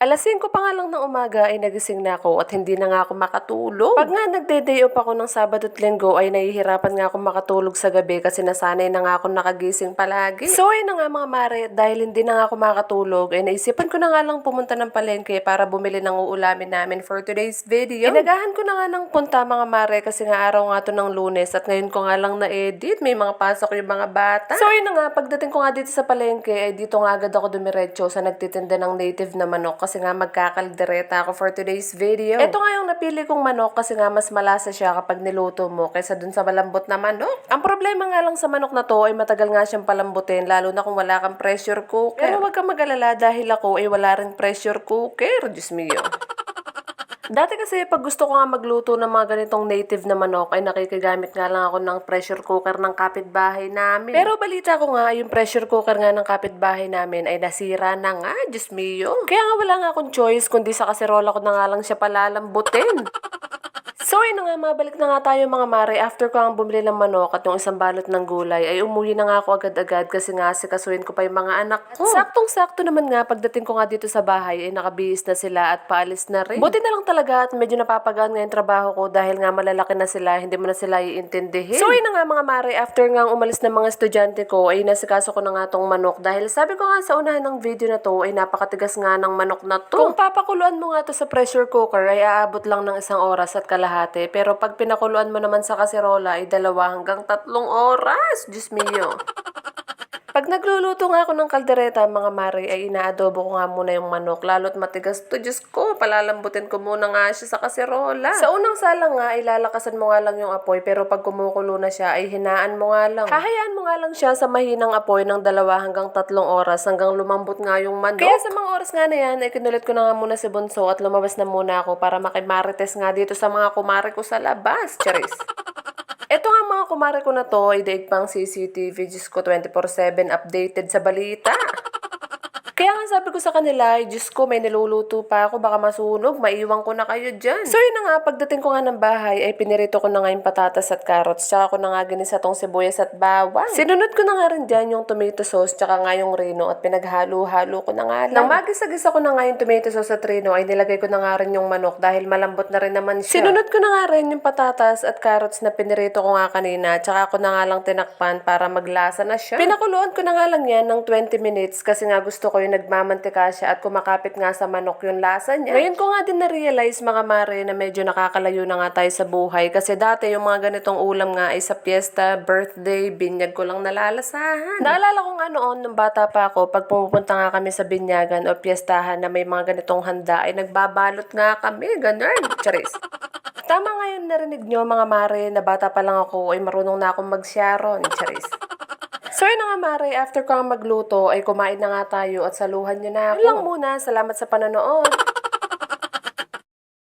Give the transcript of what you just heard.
Alas 5 pa nga lang ng umaga ay nagising na ako at hindi na nga ako makatulog. Pag nga nagde-day off ako ng Sabado at Linggo ay nahihirapan nga ako makatulog sa gabi kasi nasanay na nga ako nakagising palagi. So ayun na nga mga mare, dahil hindi na nga ako makatulog ay naisipan ko na nga lang pumunta ng palengke para bumili ng uulamin namin for today's video. Inagahan ko na nga ng punta mga mare kasi nga araw nga to ng lunes at ngayon ko nga lang na-edit. May mga pasok yung mga bata. So ayun na nga, pagdating ko nga dito sa palengke ay dito nga agad ako dumiretso sa nagtitinda ng native na manok kasi nga magkakaldereta ako for today's video. Ito nga yung napili kong manok kasi nga mas malasa siya kapag niluto mo kaysa dun sa malambot na manok. Ang problema nga lang sa manok na to ay matagal nga siyang palambutin lalo na kung wala kang pressure cooker. Pero wag kang mag-alala dahil ako ay wala ring pressure cooker. Diyos mio. Dati kasi pag gusto ko nga magluto ng mga ganitong native na manok ay nakikigamit nga lang ako ng pressure cooker ng kapitbahay namin. Pero balita ko nga yung pressure cooker nga ng kapitbahay namin ay nasira na nga, Diyos mio. Kaya nga wala nga akong choice kundi sa kaserola ko na nga lang siya palalambutin. So, yun na nga, mabalik na nga tayo mga mare. After ko ang bumili ng manok at yung isang balot ng gulay, ay umuwi na nga ako agad-agad kasi nga sikasuin ko pa yung mga anak ko. Saktong-sakto naman nga, pagdating ko nga dito sa bahay, ay nakabihis na sila at paalis na rin. Buti na lang talaga at medyo napapagaan nga yung trabaho ko dahil nga malalaki na sila, hindi mo na sila iintindihin. So, yun na nga mga mare, after nga umalis ng mga estudyante ko, ay nasikaso ko na nga tong manok dahil sabi ko nga sa unahan ng video na to, ay napakatigas nga ng manok na to. Kung papakuluan mo nga to sa pressure cooker, ay aabot lang ng isang oras at kalahati. Pero pag pinakuluan mo naman sa kaserola, ay dalawa hanggang tatlong oras. Diyos mio. Pag nagluluto nga ako ng kaldereta, mga mare, ay inaadobo ko nga muna yung manok. Lalo't matigas to, Diyos ko, palalambutin ko muna nga siya sa kaserola. Sa unang salang nga, ay lalakasan mo nga lang yung apoy, pero pag kumukulo na siya, ay hinaan mo nga lang. Hahayaan mo nga lang siya sa mahinang apoy ng dalawa hanggang tatlong oras hanggang lumambot nga yung manok. Kaya sa mga oras nga na yan, ay kinulit ko na nga muna si Bunso at lumabas na muna ako para makimarites nga dito sa mga kumare ko sa labas. Charis. Ito nga kumare ko na to, ay daig pang CCTV, Diyos ko 24-7 updated sa balita. Kaya nga sabi ko sa kanila, Diyos ko, may niluluto pa ako, baka masunog, maiwan ko na kayo dyan. So yun na nga, pagdating ko nga ng bahay, ay pinirito ko na nga yung patatas at carrots, tsaka ko na nga ginisa tong sibuyas at bawang. Sinunod ko na nga rin dyan yung tomato sauce, tsaka nga yung reno, at pinaghalo-halo ko na nga lang. Nang magisa-gisa ko na nga yung tomato sauce at reno, ay nilagay ko na nga rin yung manok dahil malambot na rin naman siya. Sinunod ko na nga rin yung patatas at carrots na pinirito ko nga kanina, tsaka ko na nga lang tinakpan para maglasa na siya. Pinakuluan ko na nga lang yan ng 20 minutes kasi nga gusto ko yung nagmamantika siya at kumakapit nga sa manok yung lasa niya. Ngayon ko nga din na-realize mga mare na medyo nakakalayo na nga tayo sa buhay kasi dati yung mga ganitong ulam nga ay sa piyesta, birthday, binyag ko lang nalalasahan. Naalala ko nga noon nung bata pa ako, pag pumupunta nga kami sa binyagan o piyestahan na may mga ganitong handa ay nagbabalot nga kami, ganun. Charis. Tama nga yung narinig nyo mga mare na bata pa lang ako ay marunong na akong mag-sharon. Charis. So yun na nga Mare, after ko magluto ay kumain na nga tayo at saluhan nyo na ako. Yun lang muna, salamat sa panonood.